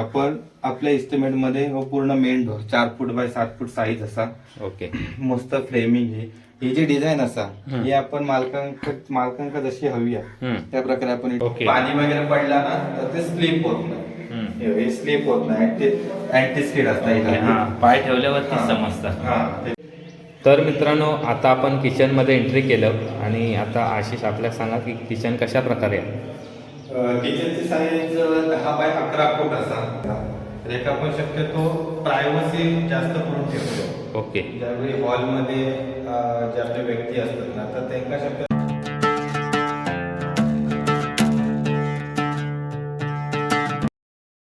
आपण आपल्या estimate मध्ये व पूर्ण मेन डोर चार फूट बाय सात फूट साईज असा. ओके मस्त फ्रेमिंग आहे. ही जी डिझाईन असा. ही आपण मालकांक मालकांका जशी हवी आहे. त्या प्रकारे आपण. पाणी वगैरे पडला ना तर ते स्लिप होत नाही. हे स्लिप होत नाही. अँटी स्किड असतं ओके, हा. पाय ठेवल्यावरती हा. समजतं. हा. ते तर मित्रांनो आता आपण किचनमध्ये एंट्री केलं आणि आता आशिष आपल्याला सांगा की किचन कशा प्रकारे आहे. किचनची साईज दहा बाय अकरा फूट असा. एक आपण शक्यतो प्रायव्हसी जास्त करून ठेवतो. ओके. ज्यावेळी हॉलमध्ये अं, जे आपले व्यक्ती असतात ना तर त्यांना शक्य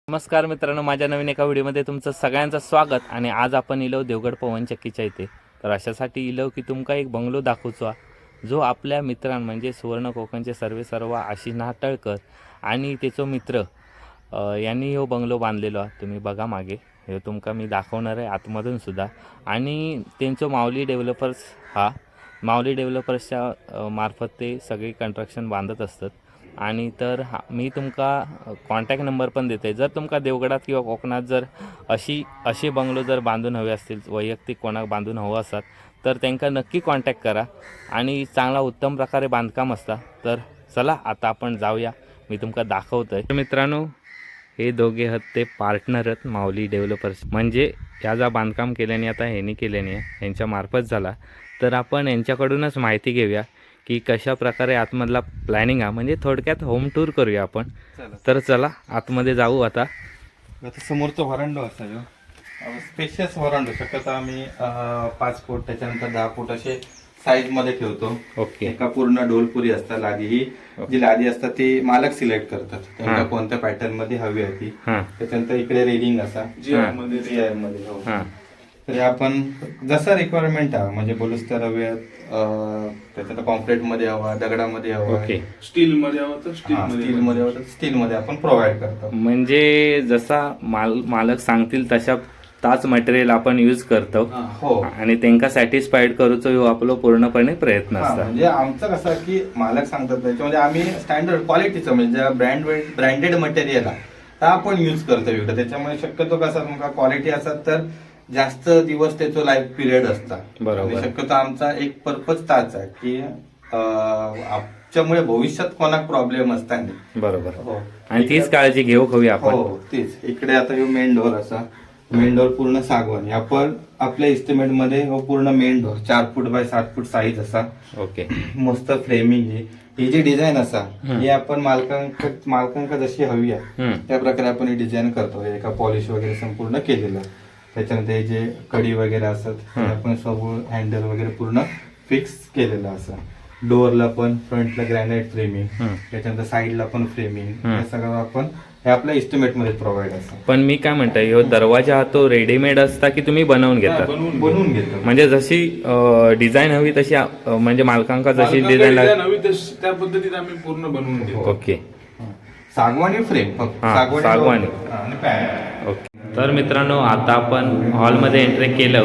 नमस्कार मित्रांनो माझ्या नवीन एका व्हिडिओमध्ये तुमचं सगळ्यांचं स्वागत आणि आज आपण इलो देवगड पवन चक्कीच्या इथे. तर अशासाठी इलो की तुमका एक बंगलो दाखवचो जो आपल्या मित्रां म्हणजे सुवर्ण कोकणचे सर्वे सर्व आशिष नाटळकर आणि त्याचो मित्र यांनी हो बंगलो बांधलेलो आहे. तुम्ही बघा मागे. हे तुमका मी दाखवणार आहे आतमधून सुद्धा. आणि त्यांचो माऊली डेव्हलपर्स हा माऊली डेव्हलपर्सच्या मार्फत ते सगळे कन्स्ट्रक्शन बांधत असतात. आणि तर हा मी तुमका कॉन्टॅक्ट नंबर पण देते जर तुमका देवगडात किंवा कोकणात जर अशी अशी बंगलो जर बांधून हवे असतील वैयक्तिक कोणाक बांधून हवं असतात तर त्यांना नक्की कॉन्टॅक्ट करा. आणि चांगला उत्तम प्रकारे बांधकाम असता तर चला आता आपण जाऊया. मी तुमका दाखवतोय. तर मित्रांनो हे दोघे आहेत ते पार्टनर आहेत माऊली डेव्हलपर्स म्हणजे ह्या जा बांधकाम केल्याने आता ह्यांनी केल्याने यांच्या मार्फत झाला. तर आपण यांच्याकडूनच माहिती घेऊया की कशा प्रकारे आतमधला प्लॅनिंग आहे म्हणजे थोडक्यात होम टूर करूया आपण. तर चला आतमध्ये जाऊ आता. समोरचा व्हरांडो असा स्पेशियस व्हरांडो शक्यतो आम्ही पाच फूट त्याच्यानंतर दहा फूट असे साईजमध्ये ठेवतो. ओके. एका पूर्ण डोलपुरी असतात लादी ही जी लादी असतात ती मालक सिलेक्ट करतात. त्यांना. कोणत्या पॅटर्नमध्ये हवी आहे ती. त्याच्यानंतर इकडे रेलिंग असा. हा. मध्ये हो. तरी आपण जसा रिक्वायरमेंट आहे म्हणजे बोलुस्तर हवी आहेत त्याच्यात कॉन्क्रीटमध्ये हवा दगडामध्ये हवा ओके. स्टील मध्ये हवं तर स्टील स्टील मध्ये हवं. तर स्टील मध्ये आपण प्रोव्हाइड करतो. म्हणजे जसा माल मालक सांगतील तशा ताच मटेरियल आपण यूज करतो. हो आणि त्यांना सॅटिस्फाईड करूचो ह्यो आपलो पूर्णपणे प्रयत्न हा, असता. म्हणजे आमचं कसं की मालक सांगतात त्याच्यामध्ये आम्ही स्टँडर्ड क्वालिटीचं म्हणजे ब्रँड ब्रँडेड मटेरियल आहे. तर आपण यूज करतो विकत त्याच्यामुळे शक्यतो कसं तुमका क्वालिटी असतात तर जास्त दिवस त्याचं लाईफ पिरियड असता बरोबर. आणि शक्यतो आमचा एक पर्पज ताच आहे की अं, आमच्यामुळे भविष्यात कोणाक प्रॉब्लेम असता नाही बरोबर. हो. आणि तीच काळजी घेऊ हवी आपण. हो तेच. इकडे आता ह्यो मेन डोर असा. मेन डोर पूर्ण सागवानी आपण आपल्या estimate मध्ये ह्यो पूर्ण मेन डोर चार फूट बाय सात फूट साईज असा ओके मस्त फ्रेमिंग ही जी डिझाईन असा. ही आपण मालकांक मालकांका जशी हवी आहे. त्या प्रकारे आपण ही डिझाईन करतो हे एका पॉलिश वगैरे संपूर्ण केलेलं हे जे कडी वगैरे असतात. आपण सब हँडल वगैरे पूर्ण फिक्स केलेलं असं डोअरला पण फ्रंटला ग्रॅनाइट फ्रेमिंग. त्याच्यानंतर साईडला पण फ्रेमिंग. हे सगळं आपण हे आपल्या estimate मध्ये प्रोव्हाइड असतं. पण मी काय म्हणतोय ह्यो दरवाजा हा तो रेडीमेड असता की तुम्ही बनवून घेता? बनवून बनवून घेतो. म्हणजे जशी डिझाईन हवी तशी अ, म्हणजे मालकांका जशी डिझाईन हवी तशी त्या पद्धतीत आम्ही पूर्ण बनवून देतो ओके. सागवानी फ्रेम फक्त हा, सागवानी. हा, आणि ओके. तर मित्रांनो आता आपण हॉलमध्ये एंट्री केलं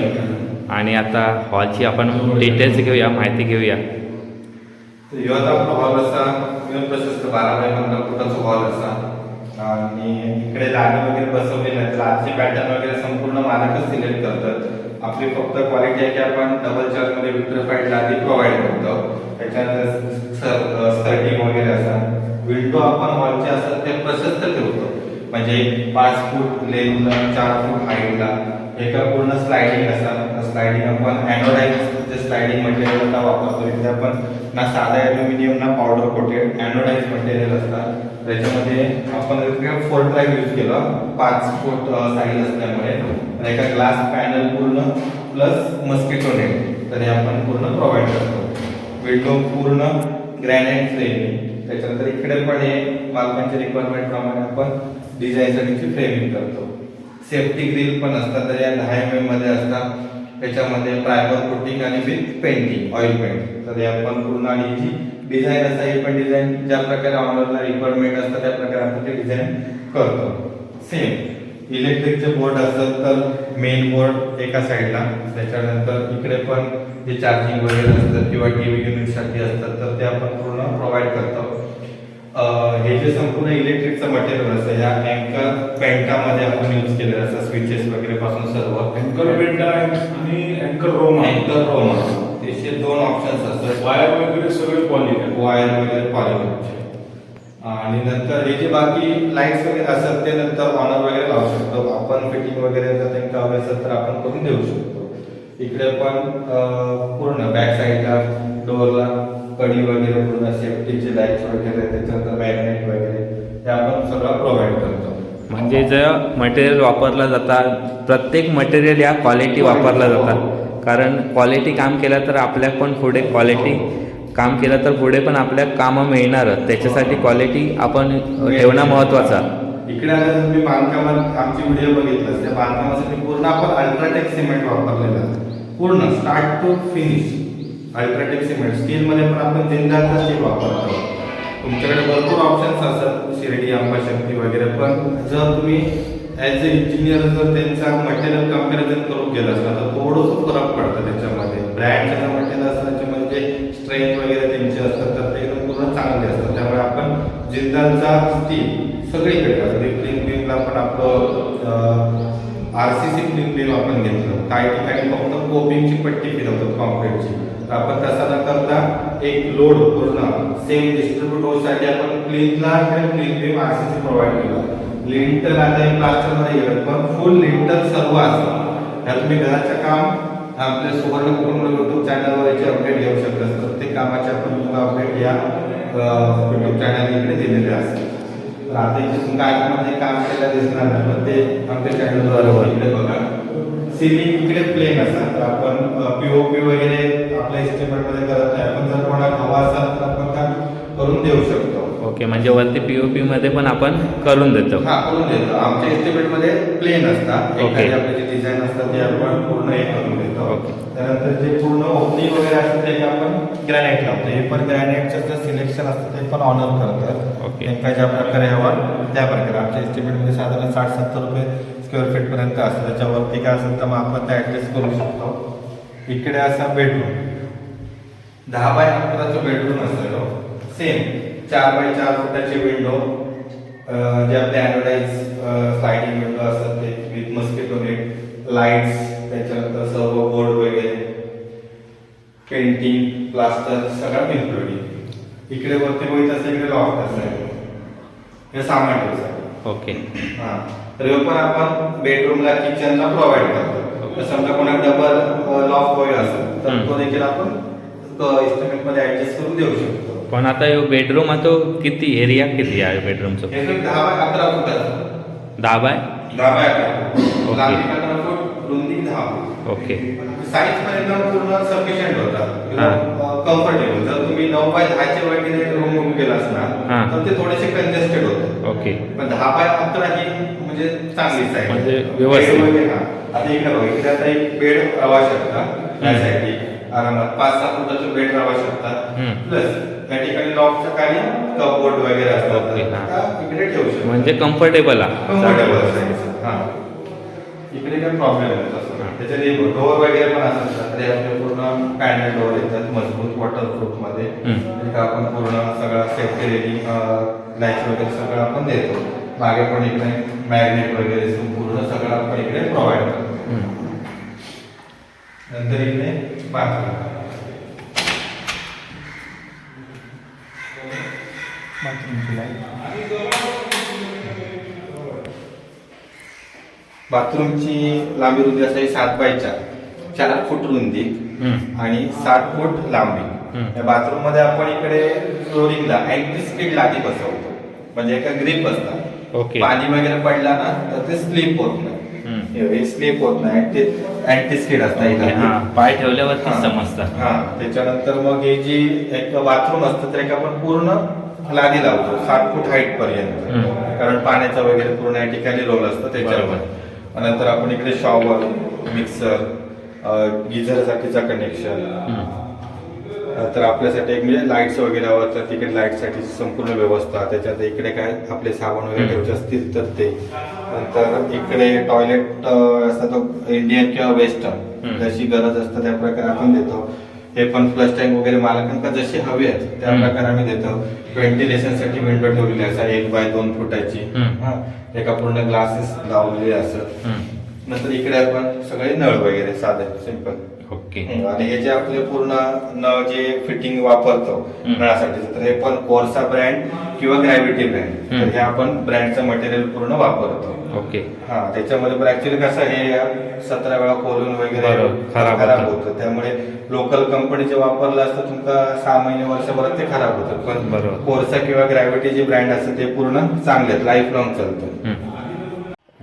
आणि आता हॉलची आपण डिटेल्स घेऊया माहिती घेऊया. ह्यो आता आपला हॉल असा प्रशस्त बारा बाय पंधरा फुटाचा हॉल असा. आणि इकडे लादी वगैरे बसवलेले आहे लादीचे पॅटर्न वगैरे संपूर्ण मालकच सिलेक्ट करतात. आपली फक्त क्वालिटी आहे की आपण डबल चार्जमध्ये विट्रिफाईड लादी प्रोव्हाइड करतो. त्याच्यानंतर स्कर्टिंग वगैरे असतात. विंडो आपण हॉलचे असतात ते प्रशस्त ठेवतो. म्हणजे पाच फूट लेनला चार फूट हाईटला एका पूर्ण स्लायडिंग असतात. स्लायडिंग आपण अॅनोडाईज जे स्लायडिंग मटेरियल वापरतो इथे आपण ना साधा ॲल्युमिनियम ना पावडर कोटेड अॅनोडाईज मटेरियल असतात. त्याच्यामध्ये आपण फोर ड्राईव्ह यूज केला. पाच फूट साईज असल्यामुळे. आणि एका ग्लास पॅनल पूर्ण प्लस मस्किटो नेट तर हे आपण पूर्ण प्रोव्हाइड करतो. विंडो पूर्ण ग्रॅनाइट फ्रेमिंग त्याच्यानंतर इकडे पण हे मालकांच्या रिक्वायरमेंट प्रमाणे आपण डिझाईनसाठीची फ्रेमिंग करतो. सेफ्टी ग्रिल पण असतात. तर या दहा एम एममध्ये असतात. त्याच्यामध्ये प्रायमर कोटिंग आणि विथ पेंटिंग ऑइल पेंट तर हे आपण पूर्ण आणि जी डिझाईन असतात ही पण डिझाईन ज्या प्रकारे ऑनरला रिक्वायरमेंट असतात त्या प्रकारे आपण ते डिझाईन करतो. सेम इलेक्ट्रिकचे बोर्ड असतात तर मेन बोर्ड एका साईडला त्याच्यानंतर इकडे पण जे चार्जिंग वगैरे असतात किंवा टीव्ही युनिटसाठी असतात तर ते आपण पूर्ण प्रोव्हाइड करतो. हे जे संपूर्ण इलेक्ट्रिकचं मटेरियल असतं या अँकर पेंटामध्ये आपण यूज केलेलं असतं स्विचेस वगैरे पासून सर्व अँकर पेंटा आणि अँकर रोमा अँकर रोमा दोन ऑप्शन्स असतात. वायर वगैरे सगळे पॉली वायर वगैरे पॉलिमरचे आणि नंतर हे जे बाकी लाईट्स वगैरे असतात ते नंतर ऑनर वगैरे लावू शकतो. आपण फिटिंग वगैरे जर त्यांना हवे असेल तर आपण करून देऊ शकतो. इकडे पण पूर्ण बॅक साईडला डोअरला कडी वगैरे पूर्ण सेफ्टीचे लाईट्स वगैरे त्याच्यानंतर मॅग्नेट वगैरे ते आपण सगळं प्रोव्हाइड करतो. म्हणजे जे मटेरियल वापरलं जातात प्रत्येक मटेरियल या क्वालिटी वापरलं जातात. कारण क्वालिटी काम केलं तर आपल्या पण पुढे क्वालिटी काम केलं तर पुढे पण आपल्या कामं मिळणारच. त्याच्यासाठी क्वालिटी आपण ठेवणं महत्त्वाचं इकडे आता तुम्ही बांधकामात आमची व्हिडिओ बघितलं त्या बांधकामासाठी पूर्ण आपण अल्ट्राटेक सिमेंट वापरलेलं पूर्ण start to finish UltraTech cement steel मध्ये पण आपण जिंदालचं स्टील वापरतो. तुमच्याकडे भरपूर ऑप्शन्स असतात. शिर्डी अंबाशक्ती वगैरे. पण जर तुम्ही ॲज अ इंजिनियर जर त्यांचा मटेरियल कंपॅरिझन करून गेलं असला तर थोडंसं फरक पडतं त्याच्यामध्ये. ब्रँडचं जर मटेरियल असतं त्याच्यामध्ये जे स्ट्रेंथ वगैरे त्यांचे असतात तर ते एकदम पूर्ण चांगले असतात. त्यामुळे आपण जिंदालचा स्टील सगळीकडे अगदी क्लीन बीमला पण आपलं R C C clean beam आपण घेतलं. काही ठिकाणी फक्त कोबिंगची पट्टी फिरवतो कॉन्क्रीटची तर आपण तसा न करता एक लोड पूर्ण सेम डिस्ट्रीब्यूट होण्यासाठी आपण क्लीनला clean beam R C C provide केलं. लिंटर आता हे प्लास्टरमध्ये गेलं पण फुल लिंटर सर्व असतं ह्या तुम्ही घराचं काम आपल्या सुवर्ण पूर्ण युट्यूब चॅनलवर याचे अपडेट घेऊ शकता. प्रत्येक कामाच्या आपण अपडेट या युट्यूब चॅनल इकडे दिलेले असतात तर आता इथे तुमच्या आतमध्ये काम केलं दिसणार नाही पण ते आमच्या चॅनलवर इकडे बघा. सिलिंग इकडे प्लेन असतात. तर आपण पीओपी वगैरे आपल्या estimate करत नाही. आपण जर कोणाला हवा असाल तर आपण काम करून देऊ शकतो. ओके म्हणजे वरती पी ओ मध्ये पण आपण करून देतो. हा करून देतो. आमच्या estimate मध्ये प्लेन असतात. एखादी आपले जे डिझाईन असतात ते आपण पूर्ण हे करून देतो. Okay. त्यानंतर जे पूर्ण ओपनिंग वगैरे असतं ते आपण ग्रॅनाइट लावतो. हे पण ग्रॅनाइटचं जे सिलेक्शन असतं ते पण ऑनर करतात. Okay. नेमका ज्या प्रकारे हवा त्या प्रकारे. आमच्या estimate मध्ये साधारण साठ सत्तर रुपये स्क्वेअर फीट पर्यंत असतं. त्याच्यावरती काय असेल तर मग आपण ते ऍडजस्ट करू शकतो. इकडे असा बेडरूम दहा बाय अकराचं बेडरूम असेल सेम चार बाय चार फुटाची विंडो जे आपले ॲडव्हर्टाईज स्लायडिंग विंडो असतात ते विथ मस्किटो नेट लाईट्स त्याच्यानंतर सर्व बोर्ड वगैरे पेंटिंग प्लास्टर सगळं इन्क्लुडिंग इकडे वरती बघितलं असेल इकडे लॉफ्ट असेल हे सामान ओके हा. तर हे पण आपण बेडरूमला किचनला प्रोव्हाइड करतो. तर समजा कोणा डबल लॉफ्ट बॉय असेल तर. तो देखील आपण एस्टिमेटमध्ये ऍडजस्ट करून देऊ शकतो. पण आता यो बेडरूम आहे तो किती एरिया किती आहे बेडरूमचं दहा बाय अकरा फूट दहा बाय? दहा बाय अकरा ओके. ओके. साईज पण एकदम पूर्ण सफिशियंट. होता. कम्फर्टेबल जर तुम्ही नऊ बाय दहाचे वगैरे रूम बुक केला. असणार तर ते थोडेसे कंजेस्टेड होते. ओके. पण दहा बाय अकरा ही म्हणजे चांगली साईज म्हणजे व्यवस्थित. आता इकडे बघा इकडे आता एक बेड राहू शकता. त्यासाठी आरामात पाच सहा फुटाचं बेड राहू शकता. प्लस त्या ठिकाणी लॉकच्या खाली कपबोर्ड वगैरे असतात हा. इकडे ठेवू शकता. म्हणजे कम्फर्टेबल आहे. कम्फर्टेबल असायचं हा. इकडे काही प्रॉब्लेम येत असं त्याच्यात डोअर वगैरे पण असतात. ते आपले पूर्ण पॅनल डोअर येतात मजबूत वॉटरप्रूफमध्ये. हम्म. इथं आपण पूर्ण सगळं सेफ्टी रेटिंग लाइट वगैरे सगळं आपण देतो. मागे पण इकडे मॅग्नेट वगैरे पूर्ण सगळं आपण इकडे प्रोव्हाइड करतो. नंतर इकडे बाथरूम. बाथरूमची लाइट बाथरूमची लांबी रुंदी असावी सात बाय चार चार फूट रुंदी. आणि सात फूट लांबी. या बाथरूममध्ये आपण इकडे फ्लोरिंगला अँटी स्किड लादी बसवतो. म्हणजे एका ग्रीप असतात. पाणी वगैरे पडला ना तर ते स्लिप होत नाही. स्लिप होत नाही. अँटी स्किड असतात पाय ठेवल्यावरती हा. समजतं हा. त्याच्यानंतर मग हे जी एक बाथरूम असतं तर एक आपण पूर्ण लादी लावतो सात फूट हाईट पर्यंत. कारण पाण्याचा वगैरे पूर्ण या ठिकाणी रोल असतो त्याच्यावर. नंतर आपण इकडे शॉवर मिक्सर गिझर साठीचा कनेक्शन. तर आपल्यासाठी एक म्हणजे लाईट्स वगैरे तर तिकडे लाइटसाठी संपूर्ण व्यवस्था त्याच्यात इकडे काय आपले साबण वगैरे. ठेवायचे असतील तर ते नंतर इकडे टॉयलेट असतं तो इंडियन किंवा. वेस्टर्न जशी गरज असतं त्या प्रकारे आपण देतो हे पण फ्लश टँक वगैरे मालकांना जशी हवी आहेत त्या. प्रकारे आम्ही देतो व्हेंटिलेशनसाठी विंडो ठेवलेली असतात एक बाय दोन फुटाची. हा. एका पूर्ण ग्लासेस लावलेले असतात. नंतर इकडे आपण सगळे नळ वगैरे साधे सिंपल ओके आणि हे जे आपले पूर्ण नळ जे फिटिंग वापरतो. नळासाठी तर हे पण कोर्सा ब्रँड किंवा ग्रॅव्हिटी ब्रँड. तर हे आपण ब्रँडचं मटेरियल पूर्ण वापरतो ओके. हा त्याच्यामध्ये पण ऍक्च्युली कसं हे सतरा वेळा खोलून वगैरे खराब खराब होतं. त्यामुळे लोकल कंपनीचे वापरलं असतं तुमका सहा महिने वर्षभरात ते खराब होतं. पण बरोबर. कोर्सा किंवा ग्रॅव्हिटी जे ब्रँड असतं ते पूर्ण चांगले लाईफ लॉंग चालतं.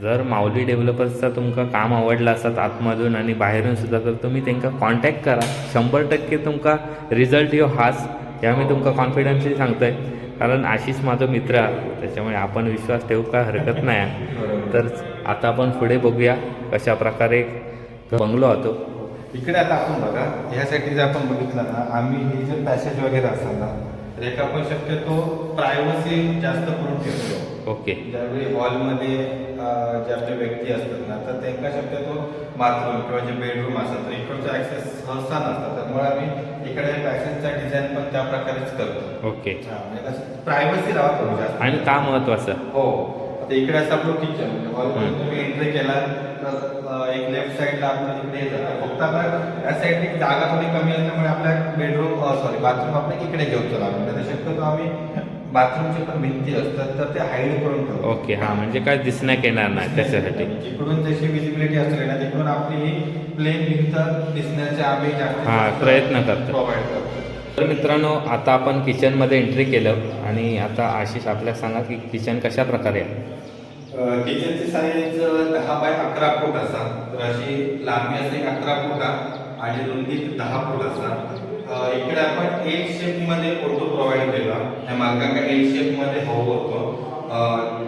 जर माऊली डेव्हलपर्सचा तुमका काम आवडलं असत आतमधून आणि बाहेरून सुद्धा तर तुम्ही त्यांना कॉन्टॅक्ट करा. शंभर टक्के तुमका रिझल्ट यो हाच. हे आम्ही तुमका कॉन्फिडन्सली सांगतोय. कारण आशिष माझा मित्र त्याच्यामुळे आपण विश्वास ठेवू का हरकत नाही. तर आता आपण पुढे बघूया कशा प्रकारे बंगलो होतो. इकडे आता आपण बघा ह्यासाठी जर आपण बघितलं ना आम्ही हे जे पॅसेज वगैरे असतात ना तर एक आपण शक्यतो प्रायव्हसी जास्त करून ठेवतो. ओके. ज्यावेळी हॉलमध्ये जे आपले व्यक्ती असतात ना तर त्यांना शक्यतो बाथरूम किंवा जे बेडरूम असतात तर इकडचं ऍक्सेस सहसा नसतात त्यामुळे आम्ही इकडे पॅसेजचा डिझाईन पण त्या प्रकारेच करतो. ओके. प्रायव्हसी राहतो जास्त आणि का महत्वाचं? हो. आता इकडे असं आपलं किचन हॉलमध्ये हम्म. तुम्ही एंट्री केला तर एक लेफ्ट साईडला हे जातं फक्त आपल्या या साईडला जागा थोडी कमी असल्यामुळे आपल्या बेडरूम सॉरी बाथरूम आपण इकडे घेऊन लागतो नाही तर शक्यतो आम्ही बाथरूमचे पण भिंती असतात तर ते हाईड करून ठेवतो ओके हां म्हणजे काय दिसण्यात येणार नाही त्याच्यासाठी. जिकडून जशी विजिबिलिटी असते ना तिकडून आपली ही प्लेन भिंत दिसण्याचे आम्ही हा, प्रयत्न करतो. प्रोव्हाइड करतो. तर मित्रांनो आता आपण किचनमध्ये एंट्री केलं आणि आता आशिष आपल्याला सांगा की किचन कशा प्रकारे आहे? किचनची साईज दहा बाय अकरा फूट असा. तर अशी लांबी असते अकरा फूट आणि रुंदी दहा फूट असा. इकडे आपण एल शेपमध्ये फोटो प्रोव्हाइड केला. त्या मालकांना एल शेपमध्ये हवं होतं.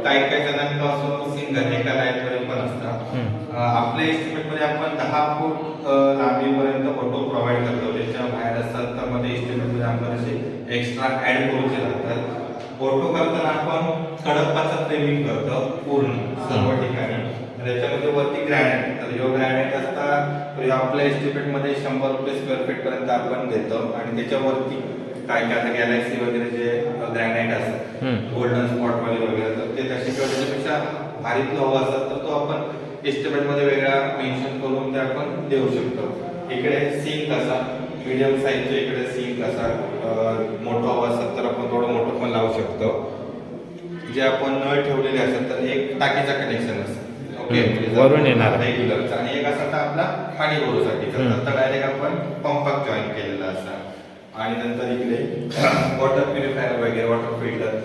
काही काही जणांना असं सिंगल एका लाईन मध्ये पण असतात. आपल्या एस्टिमेटमध्ये आपण दहा फूट लांबीपर्यंत फोटो प्रोव्हाइड करतो. त्याच्या बाहेर असतात तर मध्ये आपण असे एक्स्ट्रा ऍड करूचे लागतात फोटो करताना आपण कडप्पाचं फ्रेमिंग करतो पूर्ण सर्व ठिकाणी. त्याच्यामध्ये वरती ग्रॅनाइट तर जो ग्रॅनाइट असता आपल्या एस्टिमेटमध्ये शंभर रुपये स्क्वेअर फीट पर्यंत आपण देतो आणि त्याच्यावरती काय काय आता गॅलेक्सी वगैरे जे ग्रॅनाइट असतात. गोल्डन स्पॉट वाले वगैरे तर ते तसे किंवा त्याच्यापेक्षा भारीतलं हवं असतात तर तो आपण एस्टिमेटमध्ये वेगळा मेन्शन करून ते आपण देऊ शकतो. इकडे सिंक असा मीडियम साईजचे इकडे सिंक असा मोठं हवं असतात तर आपण थोडं मोठं पण लावू शकतो. जे आपण नळ ठेवलेले असतात तर एक टाकीचा कनेक्शन असतं. वरून येणार. रेग्युलरचा आणि एक असा आपला पाणी भरूसाठी हम्म. तर डायरेक्ट आपण पंपात जॉईन केलेला असा. आणि नंतर इकडे वॉटर प्युरिफायर वगैरे वॉटर फिल्टर.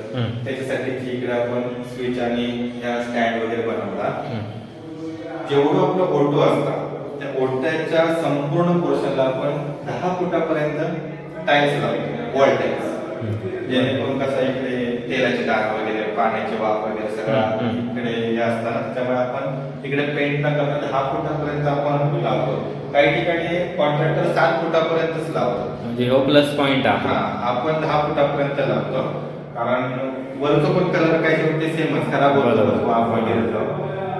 त्याच्यासाठी इकडे आपण स्विच आणि स्टँड वगैरे बनवला. जेवढं आपलं ओटो असतं त्या ओट्याच्या संपूर्ण पोर्शनला आपण दहा फुटापर्यंत टाईल्स लावतो. वॉल टाईल्स जेणेकरून कसं इकडे तेलाचे डाग वगैरे पाण्याचे वाफ वगैरे सगळा. इकडे हे असतात त्यामुळे आपण इकडे पेंट न करता दहा फुटापर्यंत आपण लावतो काही ठिकाणी कॉन्ट्रॅक्टर सात फुटापर्यंतच लावतो म्हणजे हो प्लस पॉईंट हा आहे आपण दहा फुटापर्यंत लावतो कारण वरचं पण कलर काय शेवटी सेमच खराब होतो. वाफ वगैरे.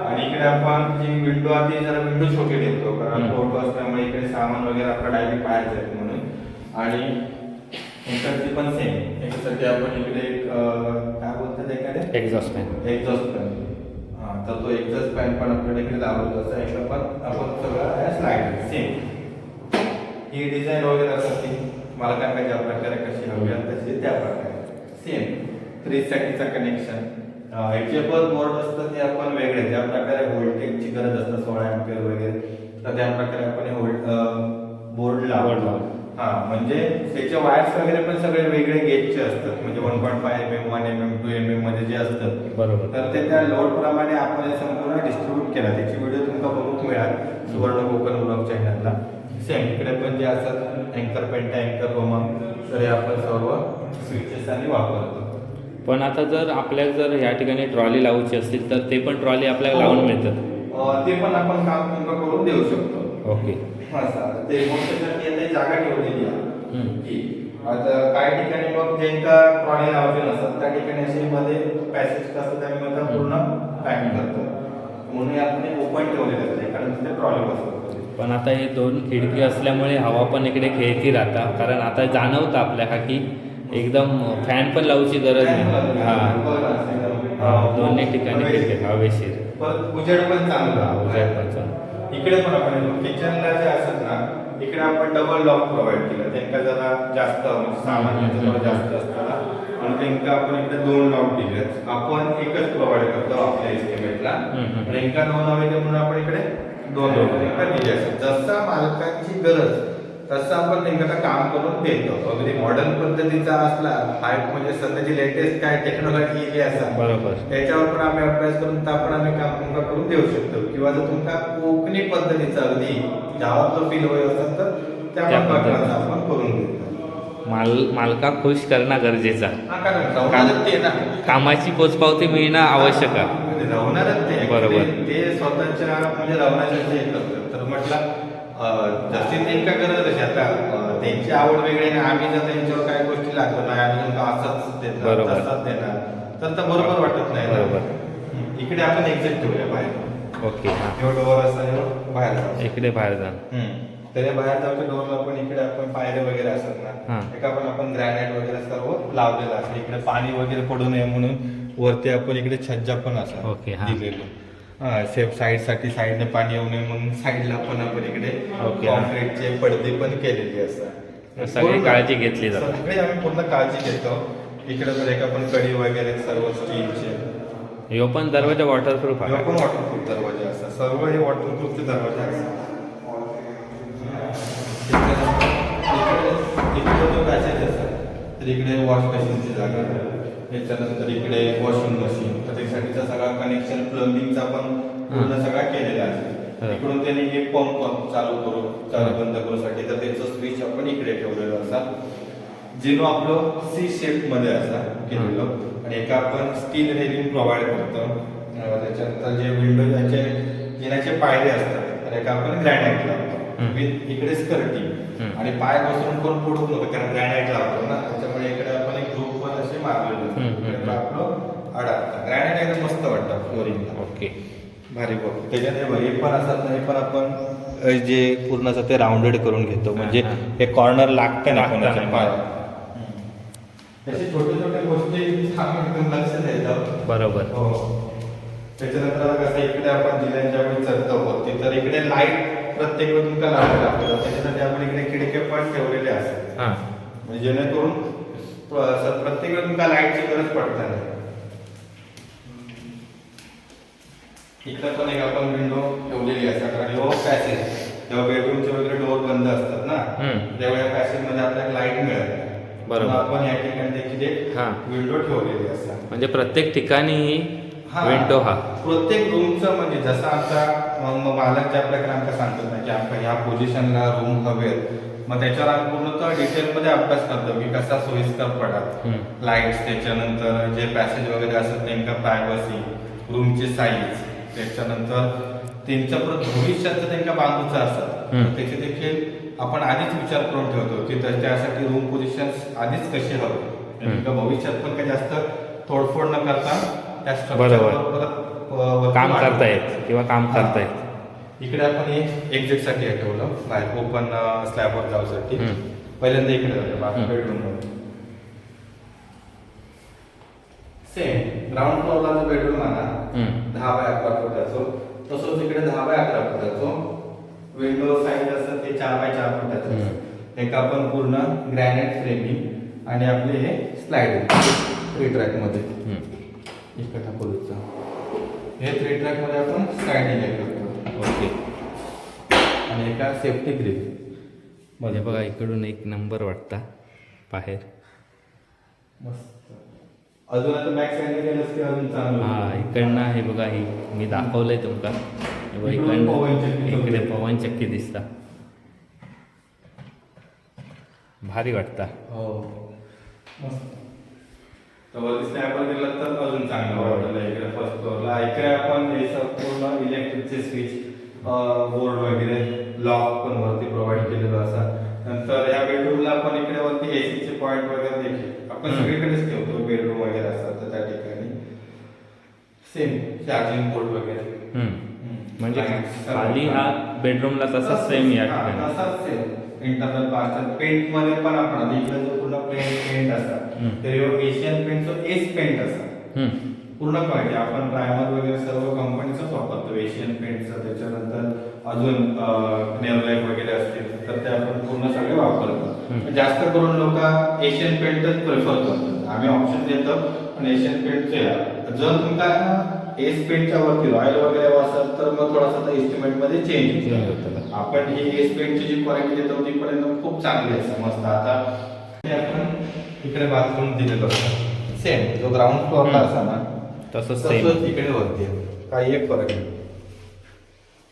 आणि इकडे आपण जी विंडो आधी जरा विंडो छोटी ठेवतो कारण. फोटो असल्यामुळे इकडे सामान वगैरे आपलं डायरेक्ट बाहेर जाईल म्हणून आणि इकडची पण सेम याच्यासाठी आपण इकडे एक काय बोलतात एखादे एक्झॉस्ट फॅन एक्झॉस्ट फॅन हा तर तो एक्झॉस्ट फॅन पण आपल्याकडे इकडे लावलेला असं इकडे पण आपण सगळं स्लाइड सेम ही डिझाईन वगैरे असतात ती मालकांना ज्या प्रकारे कशी हवी आहे तशी त्या प्रकारे सेम फ्रीजसाठीचं कनेक्शन ह्याचे पण बोर्ड असतं ते आपण वेगळे ज्या प्रकारे व्होल्टेजची गरज असतं सोळा एम्पियर वगैरे तर त्या प्रकारे आपण हे बोर्ड लावतो. हा म्हणजे त्याचे वायर्स वगैरे पण सगळे वेगळे गेजचे असतात. म्हणजे one point five M M one M M two M एममध्ये जे असतात. बरोबर. तर ते त्या लोड प्रमाणे आपण हे संपूर्ण डिस्ट्रीब्यूट केला. त्याची व्हिडिओ तुमका बघूक मिळाल. सुवर्ण कोकण ब्लॉग चॅनलला सेम इकडे पण जे असतात अँकर पेंटा अँकर रोमा तर हे आपण सर्व स्विचेस आणि वापरतो. पण आता जर आपल्याला जर या ठिकाणी ट्रॉली लावायची असतील तर ते पण ट्रॉली आपल्याला लावून मिळतात. अं, ते पण आपण काम तुमका करून देऊ शकतो. ओके. हा ते मोठ्यासाठी आता ही जागा ठेवलेली आहे. की आता काही ठिकाणी मग ज्यांका ट्रॉली लावायचे नसतात त्या ठिकाणी असे मध्ये पॅसेज असतात त्यामुळे मग पूर्ण पॅक करतो. म्हणून आपण ओपन ठेवलेलं असते कारण तिथे ट्रॉली बसवतो पण आता हे दोन खिडकी असल्यामुळे हवा पण इकडे खेळती राहता. कारण आता जाणवतं आपल्याला की एकदम फॅन पण लावची गरज नाही. हां. हां दोन्ही ठिकाणी खिडकी हवेशीर उजेड पण चांगला. हा, उजेड पण चांगला. इकडे पण आपण किचनला जे असत ना इकडे आपण डबल लॉक प्रोव्हाइड केलं. त्यांना जरा जास्त म्हणजे थोडं जास्त असतं ना म्हणून त्यांना आपण इकडे दोन लॉक दिले आपण एकच प्रोव्हाइड करतो आपल्या एस्टिमेटला. पण एका दोन हवे म्हणून आपण इकडे दोन लॉक त्यांना दिले असतात. जसं मालकांची गरज तसं आपण त्यांना काम करून देतो. अगदी मॉडर्न पद्धतीचा असला हाय म्हणजे सध्याची लेटेस्ट काय टेक्नॉलॉजी येते असा बरोबर. त्याच्यावर पण आम्ही अभ्यास करून त्या पण आम्ही काम तुमका करून देऊ शकतो. किंवा जर तुमका कोकणी पद्धतीचा अगदी गावातलं फील होईल असेल तर त्या प्रकारचं. आपण करून देतो माल मालका खुश करणं गरजेचा. कामाची पोचपावती मिळणं आवश्यक आहे. म्हणजे राहणारच ते. बरोबर. ते- स्वतःच्या म्हणजे करतात. तर म्हटलं जशी त्यांका गरज कशी आता त्यांची आवड वेगळी आणि आम्ही जर त्यांच्यावर काही गोष्टी लागतो नाही आम्ही असंच देणार बरोबर. तसंच देणार तर तर बरोबर वाटत नाही ना. बरोबर. हम्म. इकडे आपण एक्झॅक्ट ठेवूया बाहेर ओके हां डोअर असं एवढं बाहेर जाऊ इकडे बाहेर जा त्याच्या बाहेर जाऊच्या डोअरला पण इकडे आपण पायऱ्या वगैरे असतात हा. ना एका पण आपण ग्रॅनाइट वगैरे सर्व लावलेलं असतं इकडे पाणी वगैरे पडू नये म्हणून वरती आपण इकडे छज्जा पण असं ओके, हा. दिलेलं सेफ साईडसाठी साईडने पाणी येऊ नये म्हणून साईडला पण आपण इकडे हा. कॉन्क्रीटचे पडदे पण केलेले असतात. सगळी काळजी घेतली जाते. सगळी आम्ही पूर्ण काळजी घेतो. इकडे तर एक आपण कडी वगैरे सर्व स्टीलचे. ह्यो पण दरवाजा वॉटरप्रूफ आहे. पण वॉटरप्रूफ दरवाजे असतात. सर्व हे वॉटरप्रूफचे दरवाजे असतात. इकडे इकडे जो पॅसेज असतात तर इकडे वॉश मशीनची जागा. आहे. त्याच्यानंतर इकडे वॉशिंग मशीन तर त्यासाठीचा सगळा कनेक्शन प्लंबिंगचा पण पूर्ण सगळा केलेला हा. आहे इकडून त्यांनी एक पंप चालू करू चालू बंद करूसाठी तर त्याचं स्विच आपण इकडे ठेवलेलं असतात जिनो आपलं सी शेपमध्ये असा केलेलं. आणि एका आपण स्टील रेलिंग प्रोव्हाइड करतो. त्याच्यानंतर जे विंडो याचे येण्याचे पायरे असतात तर एका आपण ग्रॅनाइट लावतो. विथ इकडे स्कर्टिंग. आणि पाय बसवून कोण पडू नको कारण ग्रॅनाइट लावतो ना त्याच्यामुळे इकडे आपलं अडकतं. ग्रॅनाइट एकदम मस्त वाटतं फ्लोरिंगला ओके. भारी बघ. त्याच्याने बघ, हे पण असतात ना हे पण आपण जे पूर्ण असं ते राऊंडेड करून घेतो. म्हणजे हा, कॉर्नर लागतं ना कोणाच्या नाही. पायात तसे छोटे छोटे गोष्टी एकदम लक्ष द्यायचं. बरोबर. हो. त्याच्यानंतर कसं इकडे आपण जिल्ह्यांच्या वेळी चढतो होती तर इकडे लाइट प्रत्येक तुमका लावायला लागतं. त्याच्यासाठी आपण इकडे खिडके पण ठेवलेले असतात. म्हणजे जेणेकरून प्रत्येक वेळी तुमका लाईटची गरज पडत नाही? इकडे पण एक आपण विंडो ठेवलेली असतात कारण हो पॅसेज जेव्हा बेडरूमचे वगैरे डोअर बंद असतात ना या पॅसेजमध्ये आपल्याला लाइट मिळत नाही. बरोबर. आपण या ठिकाणी देखील एक हां. विंडो ठेवलेली असतात म्हणजे प्रत्येक ठिकाणी हा. विंडो हा. प्रत्येक रूमचं म्हणजे जसं आमचा मालक जे आपल्याकडे आमका सांगतात ना की आमका ह्या पोझिशनला रूम हवेत. मग त्याच्यावर आम्ही पूर्णतः डिटेलमध्ये अभ्यास करतो की कसा सोयीस्कर पडत. लाईट्स त्याच्यानंतर जे पॅसेज वगैरे असतात त्यांका प्रायव्हसी रूमची साईज त्याच्यानंतर त्यांच्या परत भविष्याचं त्यांना बांधूचं असतात त्याचे देखील आपण आधीच विचार करून ठेवतो की तर त्यासाठी रूम पोझिशन आधीच कशी हवी. का भविष्यात पण काही जास्त तोडफोड न करता त्या परत काम. करतायत किंवा काम. करतायत इकडे आपण हे एक्झिटसाठी हे ठेवलं बाहेर ओपन स्लॅबवर जाऊसाठी. पहिल्यांदा इकडे जाऊया. हम्म. बेडरूममध्ये सेम ग्राउंड फ्लोअरला जो बेडरूम हम्म. दहा बाय अकरा फुटाचो. तसंच इकडे दहा बाय अकरा फुटाचो. विंडो साईज असतात ते चार बाय चार फुटाचं. एक आपण पूर्ण ग्रॅनाइट फ्रेमिंग आणि आपले हे स्लाइडिंग थ्री ट्रॅकमध्ये. खोलीचा हे थ्री ट्रॅकमध्ये आपण स्लाइडिंग करतो. ओके. आणि एका सेफ्टी ग्रिप म्हणजे बघा इकडून एक नंबर वाटता बाहेर. मस्त. अजून आता बॅक साईडला गेलंस की अजून चांगलं? हा इकडनं हे बघा ही मी दाखवलंय तुमका. इकडून पवन इकडनं चक्की इकडे. पवन चक्की दिसता. भारी वाटता. हो. मस्त. तर वरती स्लॅबवर गेलं तर अजून चांगलं हो. वाटलं इकडे फर्स्ट फ्लोअरला इकडे आपण हे संपूर्ण इलेक्ट्रिकचे स्विच बोर्ड वगैरे लॉक पण वरती प्रोव्हाइड केलेलं असा नंतर या बेडरूमला आपण इकडे वरती एसीचे पॉईंट वगैरे देखील. आपण. सगळीकडेच ठेवतो बेडरूम वगैरे असतात तर त्या ठिकाणी. सेम चार्जिंग पोर्ट वगैरे. म्हणजे खाली हा बेडरूमला तसाच सेम या ठिकाणी. तसाच सेम इंटरनल बाथरूम पेंटमध्ये पण आपण इकडे जो पूर्ण पेंट पेंट असतात. तर एशियन पेंटचो एस पेंट असतात. पूर्ण क्वालिटी आपण प्रायमर वगैरे सर्व कंपनीचंच वापरतो. एशियन पेंटचं त्याच्यानंतर अजून नेवलाईक वगैरे असतील तर ते आपण पूर्ण सगळे वापरतो. जास्त करून लोक एशियन पेंटच प्रिफर करतात. आम्ही ऑप्शन देतो पण एशियन पेंटचे जर तुमका एस पेंटच्या वरती रॉयल वगैरे असेल तर मग थोडासा एस्टिमेटमध्ये चेंज. आपण ही एस पेंटची जी क्वालिटी देतो ती पर्यंत खूप चांगली असते मस्त आता हे आपण इकडे बाथरूम दिलेलं असतं सेम जो ग्राउंड फ्लोअरला. असा ना तसंच सेम तसंच इकडे वरती आहे. काही एक फरक नाही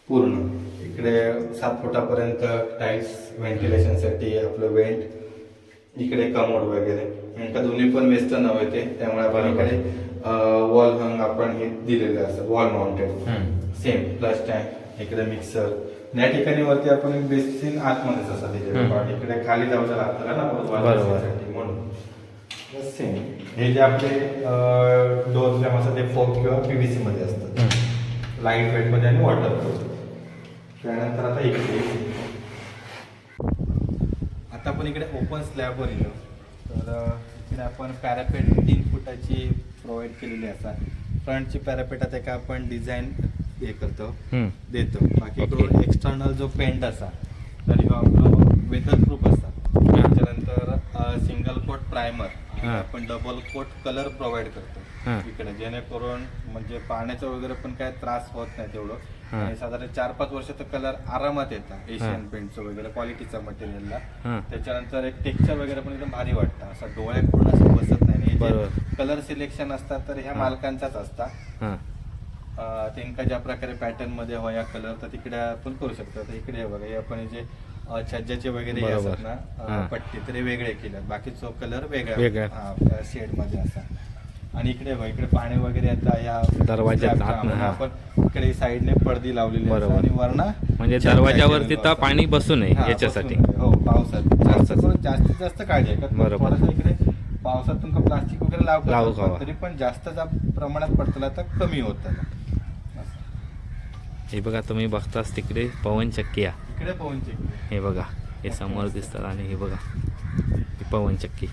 पूर्ण इकडे सात फुटापर्यंत टाईल्स व्हेंटिलेशनसाठी आपलं वेंट इकडे कमोड वगैरे यांका दोन्ही पण वेस्टर्न हवे ते त्यामुळे आपण बरोबर. इकडे वॉल हंग आपण हे दिलेले असतं वॉल माउंटेड हम्म. सेम प्लस टँक इकडे मिक्सर या ठिकाणी वरती आपण एक बेसिन आतमध्येच असा दिलेला हम्म. पण इकडे खाली जाऊचं लागतं ना बरोबर. बसण्यासाठी म्हणून सेम हे जे आपले डोर फ्रेम असतात ते फोक किंवा पीव्हीसी मध्ये असतात. हम्म. लाइट वेटमध्ये आणि वॉटर त्यानंतर आता इकडे. आता आपण इकडे ओपन स्लॅबवर येलो तर इकडे आपण पॅरापेट तीन फुटाची प्रोव्हाइड केलेली असतात फ्रंटची पॅरापेट आता का आपण डिझाईन हे करतो. देतो. बाकी. इकडून एक्सटर्नल जो पेंट असा तर ह्यो आपलो वेदर प्रूफ असा. त्याच्यानंतर सिंगल कोट प्रायमर हा. आपण डबल कोट कलर प्रोव्हाइड हा. करतो इकडे जेणेकरून म्हणजे पाण्याचा वगैरे पण काय त्रास होत नाही तेवढं हा. आणि साधारण चार पाच वर्ष तर कलर आरामात येतात हा. एशियन पेंटचं वगैरे क्वालिटीचा मटेरियलला हा. त्याच्यानंतर एक टेक्स्चर वगैरे पण एकदम भारी वाटतं असं डोळ्यात पूर्ण असं बसत नाही बरोबर. कलर सिलेक्शन असतात तर ह्या हा. मालकांचाच असता हा. अं, त्यांका ज्या प्रकारे पॅटर्नमध्ये हवा कलर तर तिकडे आपण करू शकतो तर इकडे हे बघा हे आपण हे जे छज्जाचे वगैरे हे बरोबर. असतात ना हा. पट्टी तर वेगळे केले बाकीचो कलर वेगळा. वेगळा शेडमध्ये असा आणि इकडे बघा इकडे पाणी वगैरे आता या दरवाज्यात हा. आपण इकडे साईडने पडदी लावलेली असते बरोबर. आणि वरना म्हणजे छत दरवाजावरती टाकलेलं तर पाणी बसू नये हा, याच्यासाठी बसून. हो पावसात जास्त करून जास्तीत जास्त काळजी आहे का बरोबर. थोडंसं इकडे पावसात तुमका प्लास्टिक वगैरे लावतात लावू हवा. तरी पण जास्त जा प्रमाणात पडतला तर कमी होत त्याला. असं. हे बघा तुम्ही बघताच तिकडे पवन चक्की आहे. इकडे पवन चक्की हे बघा हे समोर दिसतात आणि हे बघा ही पवन चक्की.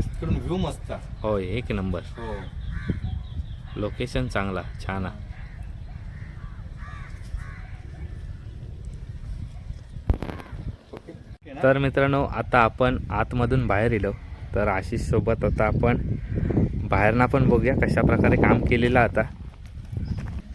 इकडून व्ह्यू मस्त. होय एक नंबर. हो. लोकेशन चांगला छान आहे? तर मित्रांनो आता आपण आतमधून बाहेर येलो तर आशिष सोबत आता आपण बाहेरना पण बघूया कशा प्रकारे काम केलेलं आता.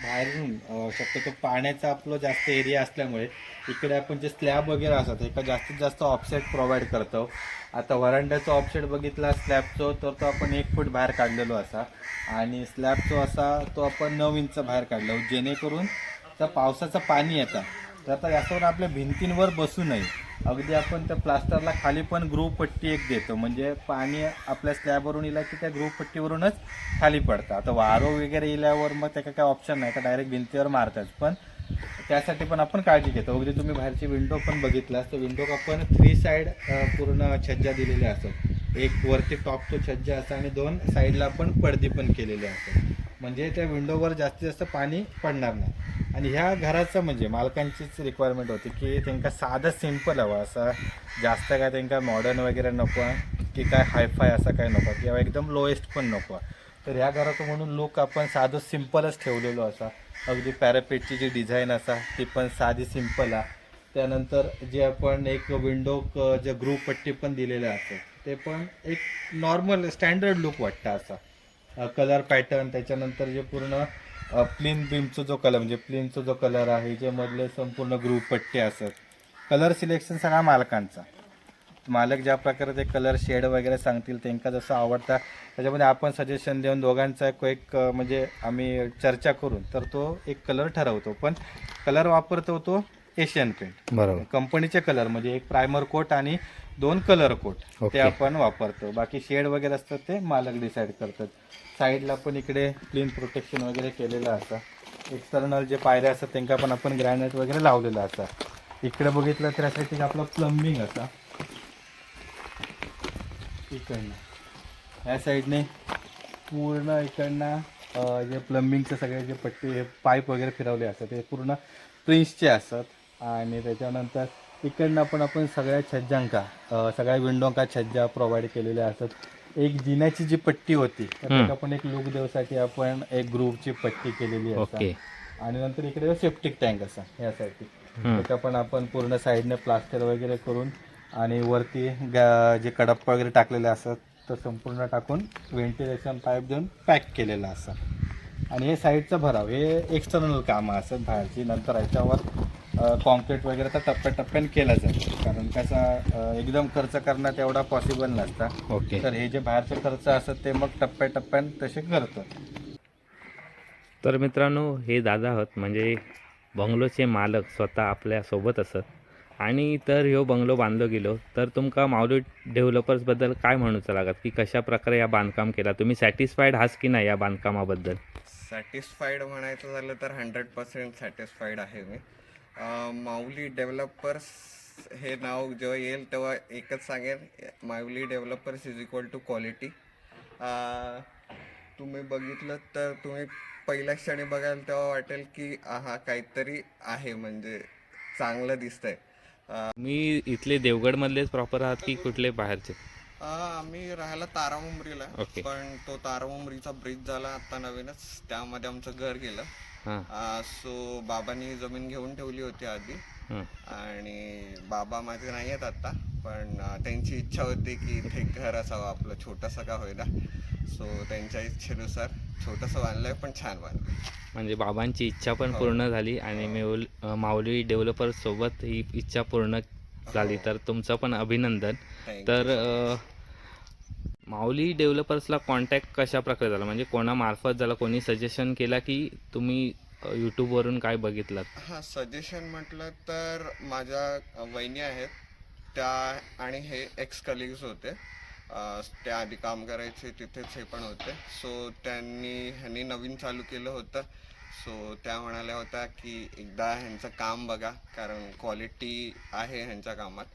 बाहेरून शक्यतो पाण्याचा आपलं जास्त एरिया असल्यामुळे इकडे आपण जे स्लॅब वगैरे असतात एका जास्तीत जास्त ऑफसेट प्रोव्हाइड करतो. आता वरांड्याचा ऑफसेट बघितला स्लॅबचो तर तो आपण एक फूट बाहेर काढलेलो असा. आणि स्लॅबचो असा तो आपण नऊ इंच बाहेर काढलो. जेणेकरून त्या पावसाचं पाणी येतं. तर आता याच्यावर आपल्या भिंतींवर बसू नये. अगदी आपण त्या प्लास्टरला खाली पण ग्रूप पट्टी एक देतो. म्हणजे पाणी आपल्या स्लॅबवरून येला की त्या ग्रूप पट्टीवरूनच खाली पडतं. आता वारो वगैरे येल्यावर मग त्याचा काय ऑप्शन नाही. तर डायरेक्ट भिंतीवर मारतात. पण त्यासाठी पण आपण काळजी घेतो. अगदी तुम्ही बाहेरची विंडो पण बघितलास तर विंडो आपण थ्री साईड पूर्ण छज्जा दिलेल्या असतात. एक वरती टॉप तो छज्जा असतो आणि दोन साईडला आपण पडदी पण केलेले असतात. म्हणजे त्या विंडोवर जास्तीत जास्त पाणी पडणार नाही. आणि ह्या घराचं म्हणजे मालकांचीच रिक्वायरमेंट होती की त्यांना साधं सिंपल हवं असं जास्त काय त्यांना मॉडर्न वगैरे नको की काय हायफाय असं काय नको किंवा एकदम लोएस्ट पण नको. तर ह्या घराचं म्हणून लुक आपण साधं सिम्पलच ठेवलेलो असा. अगदी पॅरापेटची जी डिझाईन असा ती पण साधी सिंपल आहे त्यानंतर जे आपण एक विंडो जे ग्रुपपट्टी पण दिलेले असतात ते पण एक नॉर्मल स्टँडर्ड लुक वाटतं असा. कलर पॅटर्न त्याच्यानंतर जे पूर्ण प्लिन बीमचा जो कलर म्हणजे प्लिनचा जो कलर आहे जे मधले संपूर्ण ग्रुप पट्टे असत कलर सिलेक्शन सगळा मालकांचा. मालक ज्या प्रकारे ते कलर शेड वगैरे सांगतील त्यांना जसं आवडता त्याच्यामध्ये आपण सजेशन देऊन दोघांचा एक म्हणजे आम्ही चर्चा करून तर तो एक कलर ठरवतो. पण कलर वापरतो तो एशियन पेंट बरोबर. कंपनीचे कलर म्हणजे एक प्रायमर कोट आणि दोन कलर कोट ते. आपण वापरतो. बाकी शेड वगैरे असतात ते मालक डिसाईड करतात. साईडला पण इकडे क्लीन प्रोटेक्शन वगैरे केलेलं असं एक्सटर्नल जे पायऱ्या असतात त्यांना पण आपण ग्रॅनाईट वगैरे लावलेलं असं इकडे बघितलं तर यासाठी आपलं प्लंबिंग असतं. इकडनं. या साईडने पूर्ण इकडनं जे प्लंबिंगचे सगळे जे पट्टी हे पाईप वगैरे फिरवले असतात. ते पूर्ण प्रिन्सचे असतात. आणि त्याच्यानंतर इकडनं पण आपण सगळ्या छज्जांका सगळ्या विंडोंका छज्जा प्रोव्हाइड केलेल्या असतात. एक जिन्याची जी पट्टी होती. त्यात आपण एक लुक देवसाठी आपण एक ग्रुपची पट्टी केलेली ओके. असते आणि नंतर इकडे सेप्टिक टँक असा यासाठी. त्याच्या पण आपण पूर्ण साईडने प्लास्टर वगैरे करून आणि वरती गा- जे कडप्पा वगैरे टाकलेले असतात तर संपूर्ण टाकून व्हेंटिलेशन पाईप देऊन पॅक केलेलं असं आणि हे साईडचा भराव हे एक्सटर्नल कामं असतात बाहेरची. नंतर ह्याच्यावर कॉन्क्रीट वगैरे तर टप्प्याटप्प्याने केलं जातं कारण कसा एकदम खर्च करणं तेवढा पॉसिबल नसतं. ओके. तर हे जे बाहेरचे खर्च असतात ते मग टप्प्याटप्प्याने तसे करतात तर मित्रांनो हे दादा आहोत म्हणजे बंगलोचे मालक स्वतः आपल्यासोबत असत. आणि तर ह्यो बंगलो बांधलो गेलो. तर तुमका माऊली डेव्हलपर्सबद्दल काय म्हणूचं लागत? की कशा प्रकारे या बांधकाम केला? तुम्ही सॅटिस्फाईड आहात की नाही या बांधकामाबद्दल? सॅटिस्फाईड म्हणायचं झालं तर हंड्रेड पर्सेंट सॅटिस्फाईड आहे मी. माऊली डेव्हलपर्स हे नाव जेव्हा येईल तेव्हा एकच सांगेन Mauli developers is equal to quality. तुम्ही बघितलं तर तुम्ही पहिल्या क्षणी बघाल तेव्हा वाटेल की हा काहीतरी आहे म्हणजे चांगलं दिसतंय. मी इथले देवगडमधलेच प्रॉपर आहात की कुठले बाहेरचे? आम्ही राहायला तारामुंबरीला. पण तो तारामुंबरीचा ब्रिज झाला आता नवीनच त्यामध्ये आमचं घर गेलं. हां. सो बाबांनी जमीन घेऊन ठेवली होती आधी. हां. आणि बाबा माझे नाही आहेत आता पण अं, त्यांची इच्छा होती की इथे घर असावं आपलं छोटंसं का होईना. सो त्यांच्या इच्छेनुसार छोटंसं बांधलंय पण छान बांधलंय. म्हणजे बाबांची इच्छा पण हो. पूर्ण झाली आणि मेहुल अ, माऊली डेव्हलपर सोबत ही इच्छा पूर्ण झाली. हो. तर तुमचं पण अभिनंदन. Thank तर. अ, माऊली डेव्हलपर्सला कॉन्टॅक्ट कशा प्रकारे झाला? म्हणजे कोणामार्फत झाला? कोणी सजेशन केला की तुम्ही यूट्यूबवरून काय बघितलं? हां सजेशन म्हटलं तर माझ्या वहिनी आहेत. त्या आणि हे एक्स कलिग्स होते त्या आधी काम करायचे तिथेच हे पण होते. सो त्यांनी ह्यांनी नवीन चालू केलं होतं. सो त्या म्हणाल्या होत्या की एकदा ह्यांचं काम बघा कारण क्वालिटी आहे ह्यांच्या कामात.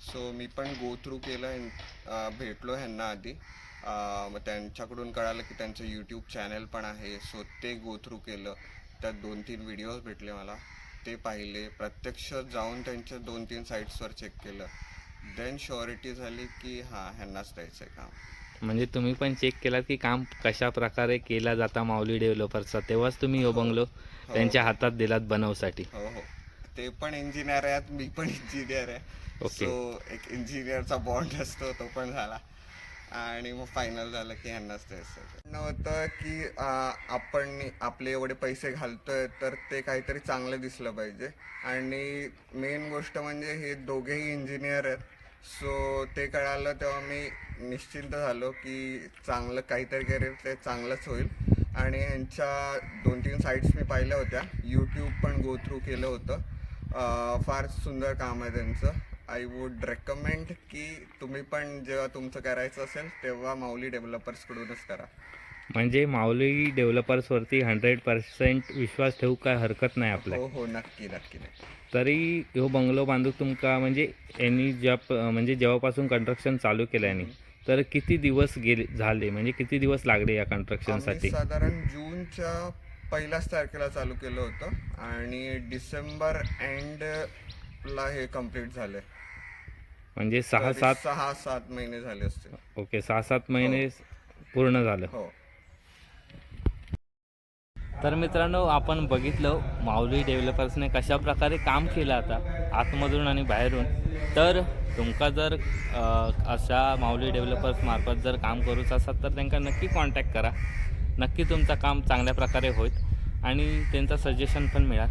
सो मी पण गो थ्रू केलं ह्यां- अं, भेटलो ह्यांना आधी. अं, मग त्यांच्याकडून कळालं की त्यांचं यूट्यूब चॅनल पण आहे. सो ते गो थ्रू केलं. त्यात दोन तीन व्हिडिओज भेटले मला. ते पाहिले. प्रत्यक्ष जाऊन त्यांच्या दोन तीन साईट्सवर चेक केलं. देन शुअरिटी झाली की हां ह्यांनाच द्यायचं आहे काम. म्हणजे तुम्ही पण चेक केलात की काम कशा प्रकारे केला जाता माऊली डेव्हलपर्सचा तेव्हाच तुम्ही यो बंगलो त्यांच्या हातात दिलात बनवसाठी. हो हो. ते पण इंजिनियर आहेत मी पण इंजिनियर आहे. सो एक इंजिनियरचा बॉन्ड असतो तो पण झाला. आणि मग फायनल झालं की ह्यांनाच द्यायचं म्हणणं होतं की अं, आपण आपले एवढे पैसे घालतोय तर ते काहीतरी चांगलं दिसलं पाहिजे. आणि मेन गोष्ट म्हणजे हे दोघेही इंजिनियर आहेत. सो ते कळालं तेव्हा मी निश्चिंत झालो की चांगलं काहीतरी करेल ते चांगलंच होईल. आणि ह्यांच्या दोन तीन साईट्स मी पाहिल्या होत्या. यूट्यूब पण गो थ्रू केलं होतं. फार सुंदर काम आहे त्यांचं. आय वूड रेकमेंड की तुम्ही पण जेव्हा तुमचं करायचं असेल तेव्हा माऊली डेव्हलपर्सकडूनच करा. म्हणजे माऊली डेव्हलपर्सवरती हंड्रेड पर्सेंट विश्वास ठेवू काय हरकत नाही आपल्या हो हो नक्की नक्की नक्की. तरी ह्यो बंगलो बांधूक तुमका म्हणजे यांनी ज्या प- म्हणजे जेव्हापासून कंस्ट्रक्शन चालू केलं यांनी तर किती दिवस गेले झाले? म्हणजे किती दिवस लागले या आम्ही साधारण जूनच्या पहिल्याच तारखेला चालू केलं होतं आणि डिसेंबर एंड ला हे कंप्लीट झालंय. म्हणजे सहा सात सहा सात महिने झाले असतील. ओके सहा सात महिने पूर्ण झालं. हो. तर मित्रांनो आपण बघितलं माऊली डेव्हलपर्सने कशा प्रकारे काम केलं आता आतमधून आणि बाहेरून. तर तुमका जर अशा माऊली डेव्हलपर्स मार्फत जर काम करूचं असाल तर त्यांना नक्की कॉन्टॅक्ट करा. नक्की तुमचं काम चांगल्या प्रकारे होईल आणि त्यांचं सजेशन पण मिळाल.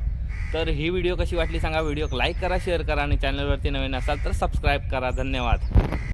तर ही व्हिडिओ कशी वाटली सांगा. व्हिडिओ लाईक करा शेअर करा आणि चॅनलवरती नवीन असाल तर सबस्क्राईब करा. धन्यवाद.